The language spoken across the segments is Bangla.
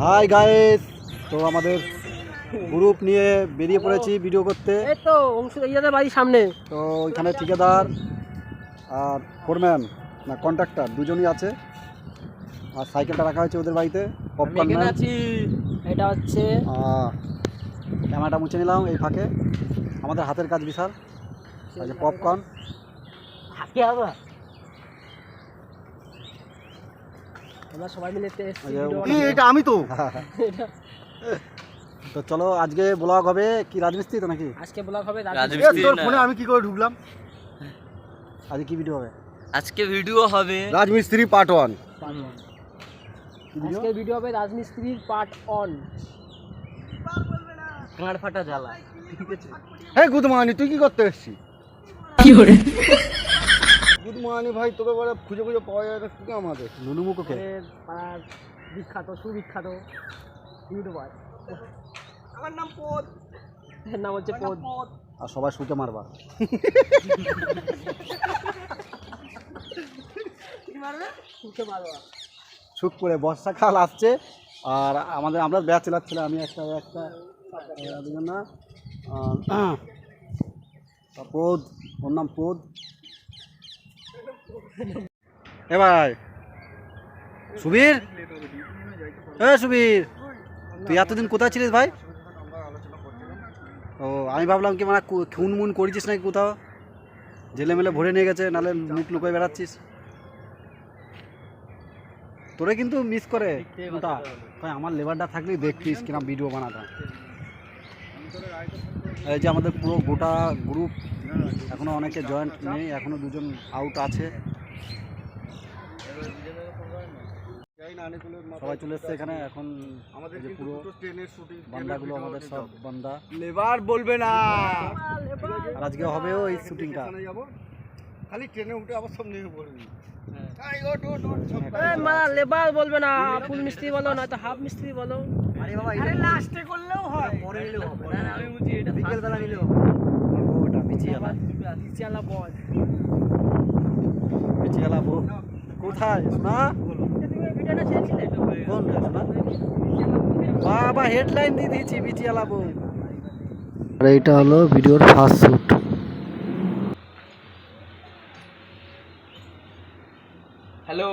হাই গাইস তো আমাদের গ্রুপ নিয়ে বেরিয়ে পড়েছি ভিডিও করতে। এই তো অংশ ইয়াদের বাড়ির সামনে। তো এখানে ঠিকাদার আর ফোরম্যান না কন্ট্রাক্টর দুজনই আছে। আর সাইকেলটা রাখা হয়েছে ওদের বাড়িতে পপকর্ন আছি। এটা হচ্ছে ক্যামেরাটা মুছে নিলাম এই ফাঁকে। আমাদের হাতের কাজ বিশাল। পপকর্ন হাকে আবার আমরা সবাই মিলে টেস্ট এটা আমি তো? তো চলো আজকে ব্লগ হবে কি রাজমিস্ত্রি তো নাকি? আজকে ব্লগ হবে রাজমিস্ত্রি তোর ফোনে আমি কি করে ঢুকলাম? আজকে কি ভিডিও হবে? আজকে ভিডিও হবে। রাজমিস্ত্রি পার্ট ওয়ান আজকে ভিডিও হবে রাজমিস্ত্রির পার্ট অন কাঁড় ফাটা জ্বালা। ঠিক আছে? হ্যাঁ গুড মর্নিং তুই কি করতে এসেছিস? গুড মর্নিং ভাই তোকে বলে খুঁজে খুঁজে পাওয়া যায় না কি আমাদের। নুনুমুখোকে? পাড়ার বিখ্যাত সুবিখ্যাত ইউটিউবার। আমার নাম পদ। এর নাম হচ্ছে পদ। আর সবাই শুতে মারবা। শুট করে বর্ষাকাল আসছে আর আমাদের আমরা ব্যাচেলার ছিল আমি একটা একটা এরা দুজন না। আহ, ওর নাম পোদ। এ ভাই। সুবীর? এ সুবীর। তুই এতদিন কোথায় ছিলিস ভাই? ও, আমি ভাবলাম কি মানে খুন মুন করেছিস নাকি কোথাও? জেলে মেলে ভরে নিয়ে গেছে নাহলে মুখ লুকোয় বেড়াচ্ছিস। তোরে কিন্তু মিস করে কই আমার লেবারটা থাকলেই দেখতিস কিরম ভিডিও বানাতাম এই যে আমাদের পুরো গোটা গ্রুপ এখনও অনেকে জয়েন্ট নেই এখনও দুজন আউট আছে। সবাই চলে এসছে এখানে এখন আমাদের পুরো বান্দাগুলো আমাদের সব বান্দা। লেবার বলবে না। আর আজকে এই শুটিংটা খালি ট্রেনে উঠে আবার সব নেমে পড়বি। লেবার বলবে না ফুল মিস্ত্রি বলো না তো হাফ মিস্ত্রি বলো। আরে লাস্টে করলেও হয়। পরে নিলেও হবে। না আমি বুঝি এটা নিলেও পিছিয়ে। কোথায়? শোনা কোন শোনা বাবা হেডলাইন দিয়ে দিয়েছি পিছিয়ে আর এইটা হলো ভিডিওর ফার্স্ট শুট হ্যালো?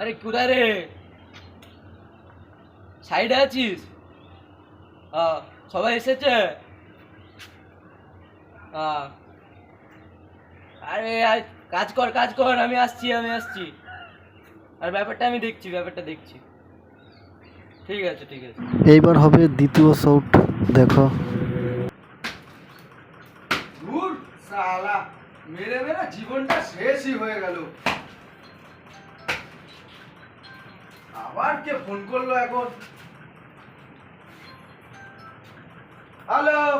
আরে কোথায় রে? সাইডে আছিস? সবাই এসেছে? আরে আয়, কাজ কর কাজ কর আমি আসছি আমি আসছি। আর ব্যাপারটা আমি দেখছি ব্যাপারটা দেখছি। ঠিক আছে ঠিক আছে। এইবার হবে দ্বিতীয় শুট দেখো। দূর সালা মেরে মেরে জীবনটা শেষই হয়ে গেল। আবার কে ফোন করল এখন? হ্যালো হ্যাঁ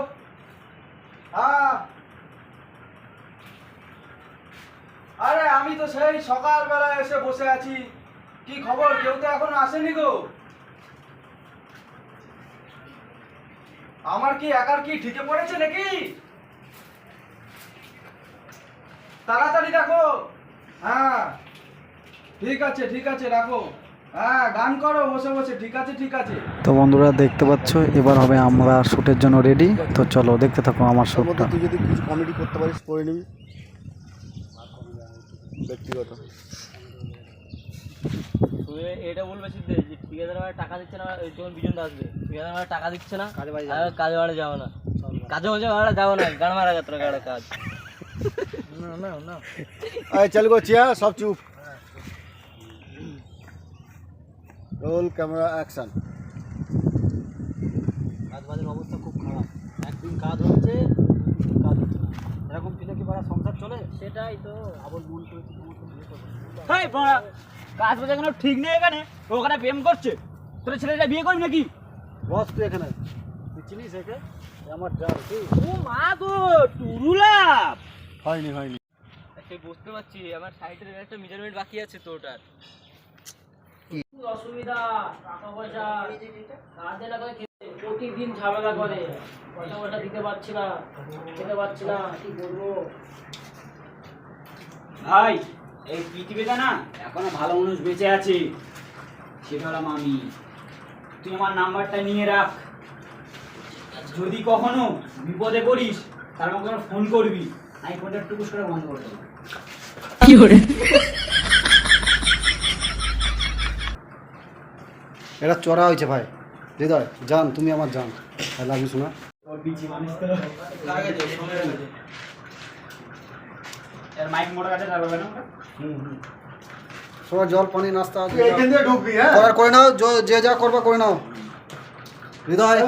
আরে, আমি তো সেই সকালবেলা এসে বসে আছি। কি খবর? কেউ তো এখনও আসেনি গো। আমার কি একার কি ঠিকে পড়েছে নাকি? তাড়াতাড়ি দেখো। হ্যাঁ। ঠিক আছে ঠিক আছে, রাখো। হ্যাঁ গান করো বসে বসে ঠিক আছে ঠিক আছে। তো বন্ধুরা দেখতে পাচ্ছ এবার হবে আমরা শুটের জন্য রেডি তো চলো দেখতে থাকো আমার শুটটা। তুই যদি কিছু কমেডি করতে পারিস করে নিবি। ব্যক্তিগত। তুই এটা বলবে সিদ্ধে যে ঠিকাদার টাকা দিচ্ছে না ওই যখন বিজন আসবে ঠিকাদার আমার টাকা দিচ্ছে না কাজে বাড়ি যাব। না। কাজে মাঝে বাড়া যাব না গান মারা কাজ না না না চল গো চিয়া সব চুপ। রোল ক্যামেরা অ্যাকশন কাজ বাজের অবস্থা খুব খারাপ। একদিন কাজ হচ্ছে কাজ হচ্ছে না। এরকম দিলে কি বাড়া সংসার চলে? সেটাই তো। আবার মন করেছে তোমার তো বিয়ে করব। হেই কাজ বাজ কোনো ঠিক নেই এখানে। ওখানে প্রেম করছে। তোর ছেলেটা বিয়ে করবি নাকি? বস তুই এখানে। তুই চিনিস একে? আমার যার কি? ও মা গো টুরুলাপ হয়নি হয়নি। সে বুঝতে পারছি। আমার সাইডের একটা মেজারমেন্ট বাকি আছে তো ওটার। অসুবিধা টাকা পয়সা কাজে না করে প্রতিদিন ঝামেলা করে। পয়সা পয়সা দিতে পারছি না খেতে পারছি না কি করব? ভাই এই পৃথিবীতে না এখনও ভালো মানুষ বেঁচে আছে। সেটা হলাম আমি। তুই আমার নাম্বারটা নিয়ে রাখ। যদি কখনো বিপদে পড়িস তার আমাকে ফোন করবি। আমি ফোনটা টুকুস করে বন্ধ করে দেবো। এটা চড়া হয়েছে ভাই। হৃদয় জান তুমি আমার জান। আই লাভ ইউ শোনা সবাই জল পানি নাস্তা হ্যাঁ? করার করে নাও যে যা করবা করে নাও। হৃদয়।